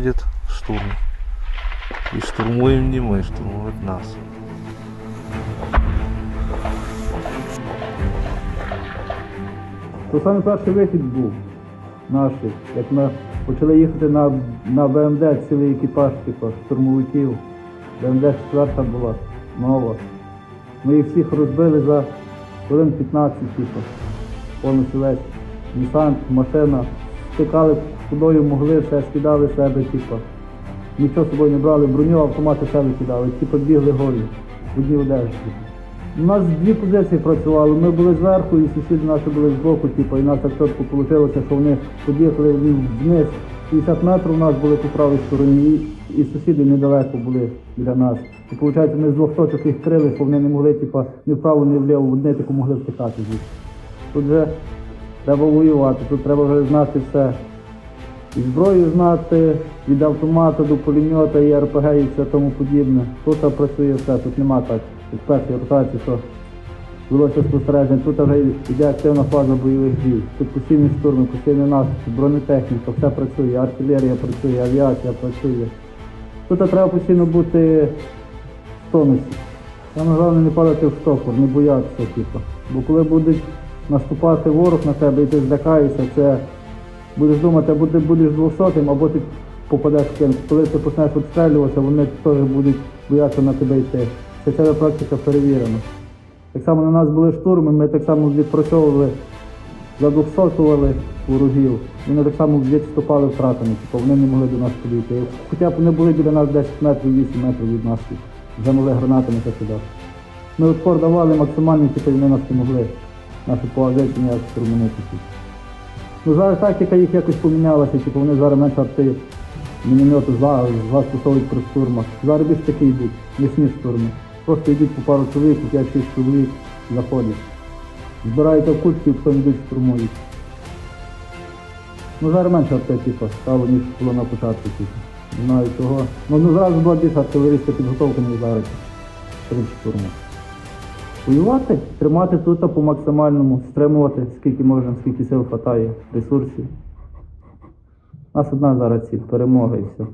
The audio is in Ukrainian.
проходит штурм. И штурмуем не мы, штурмуют нас. То саме перший вихід був наш, як ми почали їхати на, на БМД, цілий екіпаж, типу, штурмовиків. БМД 4 була нова. Ми їх всіх розбили за хвилин 15, типу, повністю весь. Десант, машина, стикали кудою могли, все скидали себе, типу. Нічого з собою не брали, броню, автомати все викидали, ті підбігли голі, в одній типу. У нас дві позиції працювали. Ми були зверху і сусіди наші були збоку, типу, і нас так чітко вийшло, що вони під'їхали вниз. 50 метрів у нас були по правій стороні, і, сусіди недалеко були біля нас. І виходить, ми з двох точок їх крили, що вони не могли, типу, ні вправо, ні вліво, одне тільки могли втікати звідси. Тут вже треба воювати, тут треба вже знати все. І зброю знати, від автомата до пулемета, і РПГ і все тому подібне. Тут працює все, тут нема так. Від першої ротації, що велося спостереження, тут вже йде активна фаза бойових дій. Тут постійні штурми, постійний наступ, бронетехніка, все працює, артилерія працює, авіація працює. Тут треба постійно бути в тонусі. Саме головне не падати в штопор, не боятися, типу. Бо коли будуть наступати ворог на тебе і ти злякаєшся, це будеш думати, або ти будеш двохсотим, або ти попадеш в кінь. Коли ти почнеш обстрілюватися, вони теж будуть боятися на тебе йти. Це ця практика перевірена. Так само на нас були штурми, ми так само відпрацьовували, задвохсотували ворогів. Вони так само відступали втратами, типу вони не могли до нас підійти. Хоча б вони були біля нас 10 метрів, 8 метрів від нас, вже гранатами закидати. Ми відпор давали максимальний, типу, вони нас не могли. Наші позиції ніяк штурманити. Типу. Ну зараз тактика їх якось помінялася, типу вони зараз менше арти міномети за- застосовують при штурмах. Зараз більш такі йдуть, місні штурми. Просто йдуть по пару чоловік, по 5-6 чоловік заходять. Збираються в кучки і потім йдуть штурмують. Ну зараз менше типу, стало, ніж було на початку, типу. Не знаю чого. Ну, ну зараз була більш артилерійська підготовка, ніж зараз. Перед штурмом. Воювати, тримати тут по максимальному, стримувати скільки можна, скільки сил хватає, ресурсів. У нас одна зараз ціль, перемога і все.